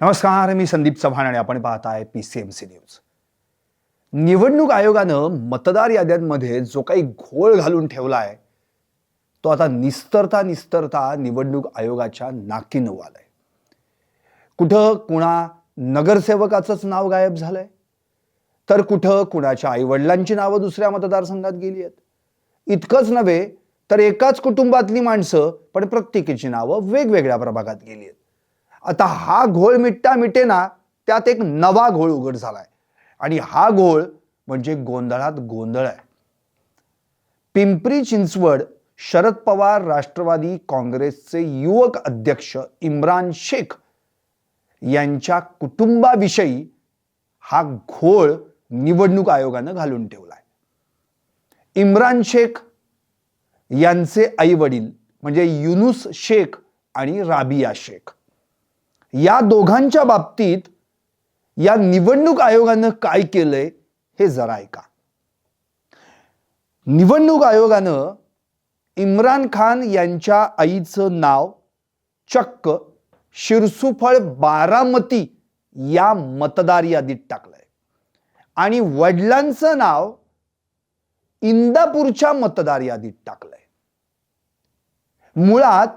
नमस्कार मी संदीप चव्हाण आणि आपण पाहताय P C M C news निवडणूक आयोगानं मतदार याद्यांमध्ये जो काही घोळ घालून ठेवला आहे तो आता निस्तरता निस्तरता निवडणूक आयोगाच्या नाकी नऊ आलाय कुठं कुणा नगरसेवकाचंच नाव गायब झालंय तर कुठं कुणाच्या आईवडिलांची नावं दुसऱ्या मतदारसंघात गेली आहेत. इतकंच नव्हे तर एकाच कुटुंबातली माणसं पण प्रत्येकीची नावं वेगवेगळ्या प्रभागात गेली आहेत. आता हा घोळ मिटता मिटेना त्यात एक नवा घोळ उघड झालाय. आणि हा घोळ म्हणजे गोंधळात गोंधळ आहे. पिंपरी चिंचवड शरद पवार राष्ट्रवादी काँग्रेसचे युवक अध्यक्ष इम्रान शेख यांच्या कुटुंबाविषयी हा घोळ निवडणूक आयोगानं घालून ठेवलाय. इम्रान शेख यांचे आई वडील म्हणजे युनुस शेख आणि राबिया शेख या दोघांच्या बाबतीत या निवडणूक आयोगानं काय केलंय हे जरा ऐका. निवडणूक आयोगानं इम्रान खान यांच्या आईचं नाव चक्क शिरसुफळ बारामती या मतदार यादीत टाकलंय. आणि वडिलांचं नाव इंदापूरच्या मतदार यादीत टाकलंय. मुळात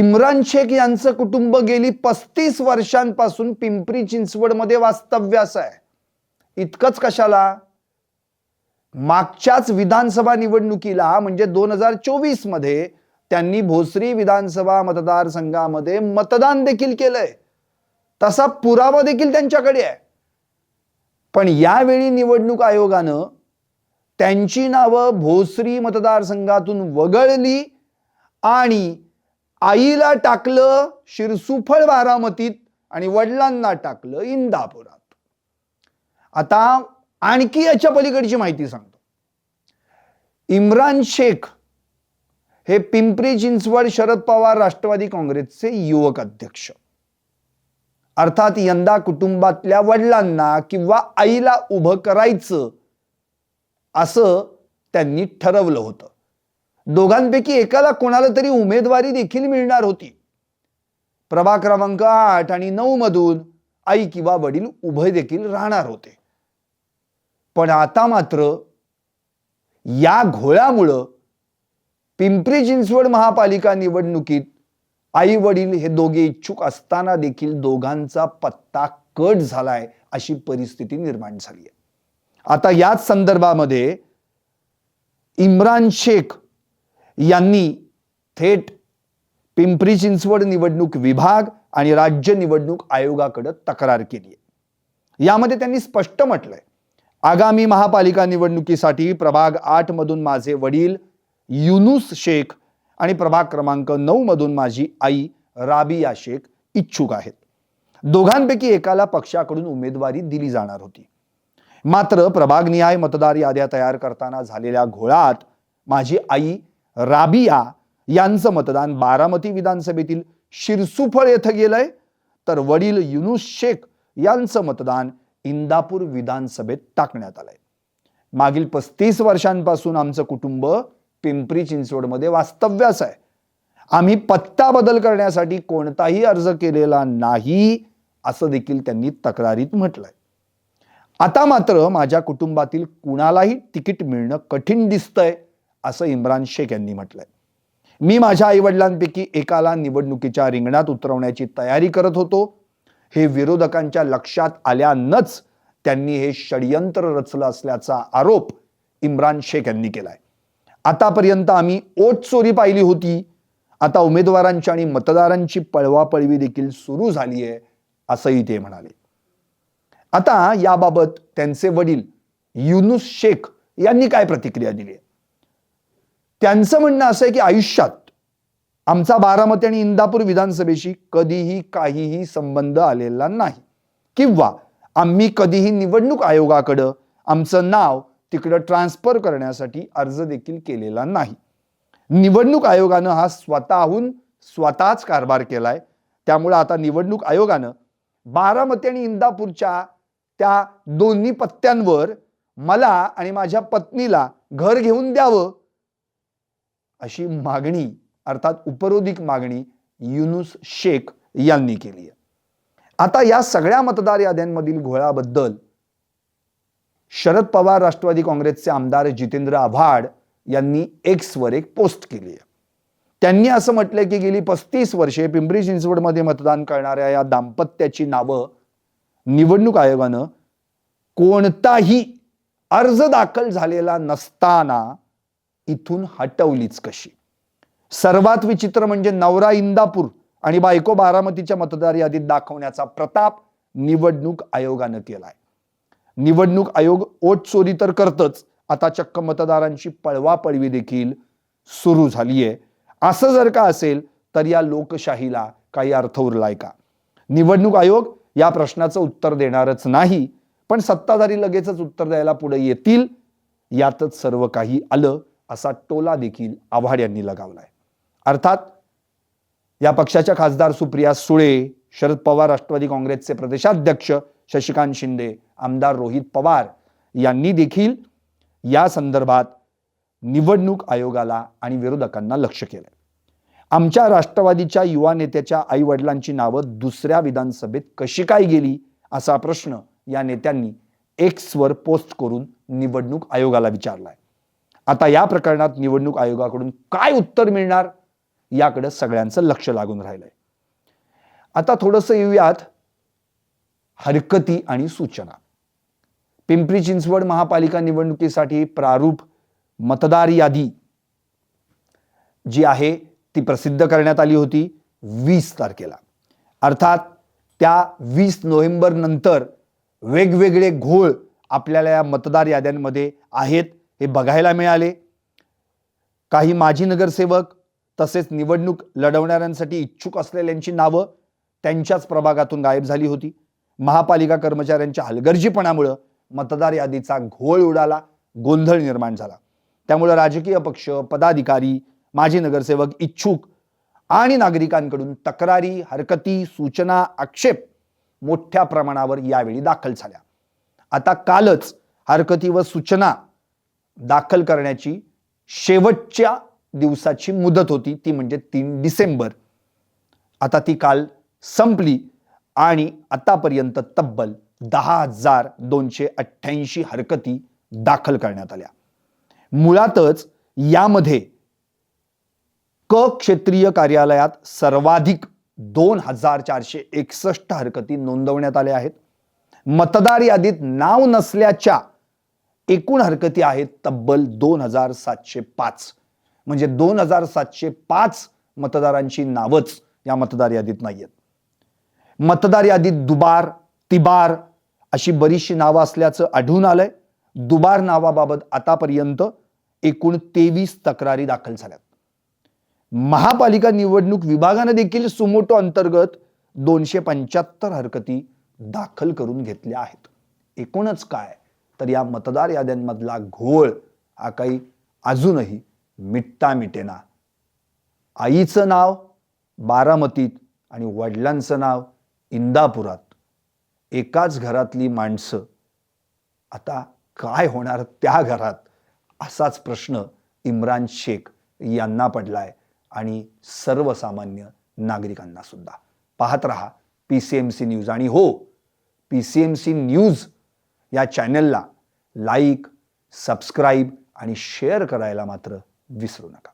इम्रान शेख यांचं कुटुंब गेली पस्तीस वर्षांपासून पिंपरी चिंचवडमध्ये वास्तव्यास आहे. इतकंच कशाला? मागच्याच विधानसभा निवडणुकीला म्हणजे दोन हजार चोवीसमध्ये त्यांनी भोसरी विधानसभा मतदारसंघामध्ये मतदान देखील केलंय. तसा पुरावा देखील त्यांच्याकडे आहे. पण यावेळी निवडणूक आयोगानं त्यांची नावं भोसरी मतदारसंघातून वगळली आणि आईला टाकलं शिरसुफळ बारामतीत आणि वडिलांना टाकलं इंदापुरात. आता आणखी याच्या पलीकडची माहिती सांगतो. इम्रान शेख हे पिंपरी चिंचवड शरद पवार राष्ट्रवादी काँग्रेसचे युवक अध्यक्ष. अर्थात यंदा कुटुंबातल्या वडिलांना किंवा आईला उभं करायचं असं त्यांनी ठरवलं होतं. दोघांपैकी एकाला कोणाला तरी उमेदवारी देखील मिळणार होती. प्रभाग क्रमांक आठ आणि नऊ मधून आई किंवा वडील उभय देखील राहणार होते. पण आता मात्र या घोळ्यामुळं पिंपरी चिंचवड महापालिका निवडणुकीत आई वडील हे दोघे इच्छुक असताना देखील दोघांचा पत्ता कट झालाय अशी परिस्थिती निर्माण झाली आहे आता याच संदर्भामध्ये इम्रान शेख यांनी थेट पिंपरी चिंचवड निवडणूक विभाग आणि राज्य निवडणूक आयोगाकडे तक्रार केली आहे यामध्ये त्यांनी स्पष्ट म्हटलंय आगामी महापालिका निवडणुकीसाठी प्रभाग आठ मधून माझे वडील युनुस शेख आणि प्रभाग क्रमांक नऊ मधून माझी आई राबिया शेख इच्छुक आहेत. दोघांपैकी एकाला पक्षाकडून उमेदवारी दिली जाणार होती. मात्र प्रभागनिहाय मतदार याद्या तयार करताना झालेल्या घोळात माझी आई राबिया यांचं मतदान बारामती विधानसभेतील शिरसुफळ येथे गेलंय. तर वडील युनुस शेख यांचं मतदान इंदापूर विधानसभेत टाकण्यात आलंय. मागील पस्तीस वर्षांपासून आमचं कुटुंब पिंपरी चिंचवडमध्ये वास्तव्यास आहे. आम्ही पत्ता बदल करण्यासाठी कोणताही अर्ज केलेला नाही असं देखील त्यांनी तक्रारीत म्हटलंय. आता मात्र माझ्या कुटुंबातील कुणालाही तिकीट मिळणं कठीण दिसतंय. असं इम्रान शेख यांनी म्हटलंय. मी माझ्या आईवडिलांपैकी एकाला निवडणुकीच्या रिंगणात उतरवण्याची तयारी करत होतो. हे विरोधकांच्या लक्षात आल्यानंच त्यांनी हे षडयंत्र रचलं असल्याचा आरोप इम्रान शेख यांनी केलाय. आतापर्यंत आम्ही ओट चोरी पाहिली होती. आता उमेदवारांची आणि मतदारांची पळवापळवी देखील सुरू झाली आहे असंही ते म्हणाले. आता याबाबत त्यांचे वडील युनुस शेख यांनी काय प्रतिक्रिया दिली आहे? त्यांचं म्हणणं असं आहे की आयुष्यात आमचा बारामती आणि इंदापूर विधानसभेशी कधीही काहीही संबंध आलेला नाही. किंवा आम्ही कधीही निवडणूक आयोगाकडं आमचं नाव तिकडं ट्रान्सफर करण्यासाठी अर्ज देखील केलेला नाही. निवडणूक आयोगानं हा स्वतःहून स्वतःच कारभार केलाय. त्यामुळे आता निवडणूक आयोगानं बारामती आणि इंदापूरच्या त्या दोन्ही पत्त्यांवर मला आणि माझ्या पत्नीला घर घेऊन द्यावं अशी मागणी अर्थात उपरोधिक मागणी युनुस शेख यांनी केली आहे. आता या सगळ्या मतदार याद्यांमधील घोळाबद्दल शरद पवार राष्ट्रवादी काँग्रेसचे आमदार जितेंद्र आव्हाड यांनी एक्सवर एक पोस्ट केली आहे. त्यांनी असं म्हटलंय की गेली पस्तीस वर्षे पिंपरी चिंचवडमध्ये मतदान करणाऱ्या या दाम्पत्याची नावं निवडणूक आयोगानं कोणताही अर्ज दाखल झालेला नसताना इथून हटवलीच कशी? सर्वात विचित्र म्हणजे नवरा इंदापूर आणि बायको बारामतीच्या मतदार यादीत दाखवण्याचा प्रताप निवडणूक आयोगानं केलाय. निवडणूक आयोग ओट चोरी तर करतच आता चक्क मतदारांची पळवापळवी देखील सुरू झालीये. असं जर का असेल तर या लोकशाहीला काही अर्थ उरलाय का? निवडणूक आयोग या प्रश्नाचं उत्तर देणारच नाही पण सत्ताधारी लगेचच उत्तर द्यायला पुढे येतील यातच सर्व काही आलं. असा टोला देखील आव्हाड यांनी लगावलाय. अर्थात या पक्षाच्या खासदार सुप्रिया सुळे शरद पवार राष्ट्रवादी काँग्रेसचे प्रदेशाध्यक्ष शशिकांत शिंदे आमदार रोहित पवार यांनी देखील या संदर्भात निवडणूक आयोगाला आणि विरोधकांना लक्ष केलंय. आमच्या राष्ट्रवादीच्या युवा नेत्याच्या आई वडिलांची नावं दुसऱ्या विधानसभेत कशी काय गेली असा प्रश्न या नेत्यांनी एक्सवर पोस्ट करून निवडणूक आयोगाला विचारलाय. आता या प्रकरणात निवडणूक आयोगाकडून काय उत्तर मिळणार याकडे सगळ्यांचं लक्ष लागून राहिलंय. आता थोडंसं येऊयात हरकती आणि सूचना. पिंपरी चिंचवड महापालिका निवडणुकीसाठी प्रारूप मतदार यादी जी आहे ती प्रसिद्ध करण्यात आली होती वीस तारखेला. अर्थात त्या वीस नोव्हेंबर नंतर वेगवेगळे घोळ आपल्याला या मतदार याद्यांमध्ये आहेत. हे बघायला मिळाले. काही माजी नगरसेवक तसेच निवडणूक लढवणाऱ्यांसाठी इच्छुक असलेल्यांची नावं त्यांच्याच प्रभागातून गायब झाली होती. महापालिका कर्मचाऱ्यांच्या हलगर्जीपणामुळं मतदार यादीचा घोळ उडाला गोंधळ निर्माण झाला. त्यामुळं राजकीय पक्ष पदाधिकारी माजी नगरसेवक इच्छुक आणि नागरिकांकडून तक्रारी हरकती सूचना आक्षेप मोठ्या प्रमाणावर यावेळी दाखल झाल्या. आता कालच हरकती व सूचना दाखल करण्याची शेवटच्या दिवसाची मुदत होती ती म्हणजे तीन डिसेंबर. आता ती काल संपली आणि आतापर्यंत तब्बल दहा हजार दोनशे अठ्ठ्याऐंशी हरकती दाखल करण्यात आल्या. मुळातच यामध्ये क क्षेत्रीय कार्यालयात सर्वाधिक दोन हजार चारशे एकसष्ट हरकती नोंदवण्यात आल्या आहेत. मतदार यादीत नाव नसल्याच्या एकूण हरकती आहेत तब्बल दोन हजार सातशे पाच. म्हणजे दोन हजार सातशे पाच मतदारांची नावच या मतदार यादीत नाहीयेत. मतदार यादीत दुबार तिबार अशी बरीचशी नावं असल्याचं आढळून आलंय. दुबार नावाबाबत आतापर्यंत एकूण तेवीस तक्रारी दाखल झाल्यात. महापालिका निवडणूक विभागानं देखील सुमोटो अंतर्गत दोनशे पंच्याहत्तर हरकती दाखल करून घेतल्या आहेत. एकूणच काय? तर या मतदार याद्यांमधला घोळ हा काही अजूनही मिटता मिटेना आईचं नाव बारामतीत आणि वडिलांचं नाव इंदापुरात. एकाच घरातली माणसं. आता काय होणार त्या घरात? असाच प्रश्न इम्रान शेख यांना पडलाय आणि सर्वसामान्य नागरिकांना सुद्धा. पाहत रहा P C M C news आणि हो P C M C news या चॅनलला लाईक सबस्क्राईब आणि शेअर करायला मात्र विसरू नका.